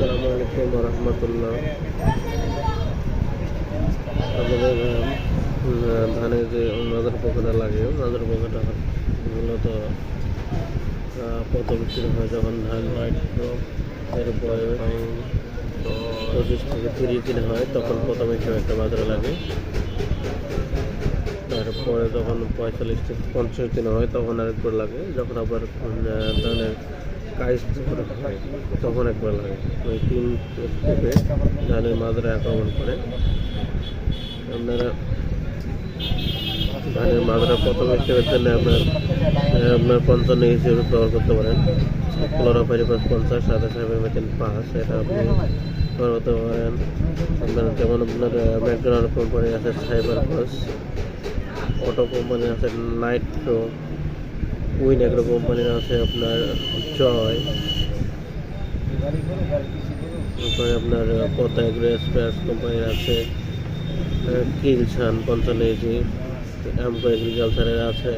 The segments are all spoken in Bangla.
আসসালামু আলাইকুম রহমতুল্লাহ। আমাদের উম, ধানে যে মাদার পোকাটা লাগে মাদার পোকাটা মূলত প্রথম শুরু হয় যখন ধান হয় এরপরে পঁচিশ থেকে তিরিশ দিন হয় তখন প্রথমে কেউ একটা বাজারে লাগে। তারপরে যখন পঁয়তাল্লিশ থেকে পঞ্চাশ দিন হয় তখন আরেকবার লাগে যখন আবার ধানের হয় তখন একবার লাগে। ওই তিন স্টেপে ধানের মাদারে আক্রমণ করে। আপনারা ধানের মাদারা প্রথম স্টেপের জন্য আপনার আপনার পঞ্চান্ন হিসেবে ব্যবহার করতে পারেন। ক্লোরোফাইরিপাস পঞ্চাশ, সাদা সাহেবের মেথিন পাঁচ, এটা আপনি ব্যবহার করতে পারেন। আপনার যেমন আপনার ম্যাকডোনাল্ড কোম্পানি আছে সাইবার পাস অটো কোম্পানি আছে নাইট্রো উইন এগ্রো কোম্পানির আছে আপনার জয়। তারপরে আপনার পতা এগ্রো স্পেয়ার্স কোম্পানির আছে কিলসান পঞ্চান্ন ইঞ্চি আমকো এগ্রিকালচারের আছে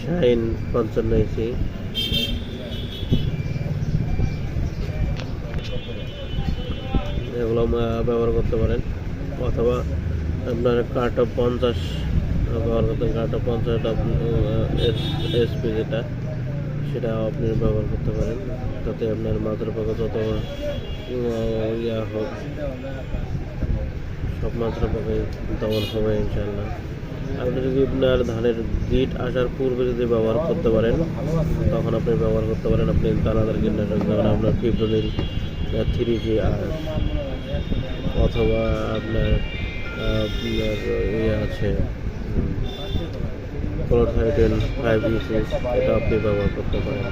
শাইন পঞ্চান্ন ইঞ্চি এগুলো ব্যবহার করতে পারেন। অথবা আপনার কার্টা পঞ্চাশ ব্যবহার করতে কার্টা পঞ্চাশ এসপি যেটা, সেটা আপনি ব্যবহার করতে পারেন। তাতে আপনার মাথার পাকা যত ইয়া হোক, সব মাত্রা পাবে দমন হবে ইনশাল্লাহ আপনি যদি আপনার ধানের গিট আসার পূর্বে যদি ব্যবহার করতে পারেন, তখন আপনি ব্যবহার করতে পারেন। আপনি দানাদার কীটনাশক যেমন আপনার ফিব্রোনিল থ্রি জি আর অথবা আপনার আপনার ইয়ে আছে ক্লোরসাইটেল ফাইভ ইউসেস এটা আপনি ব্যবহার করতে পারেন।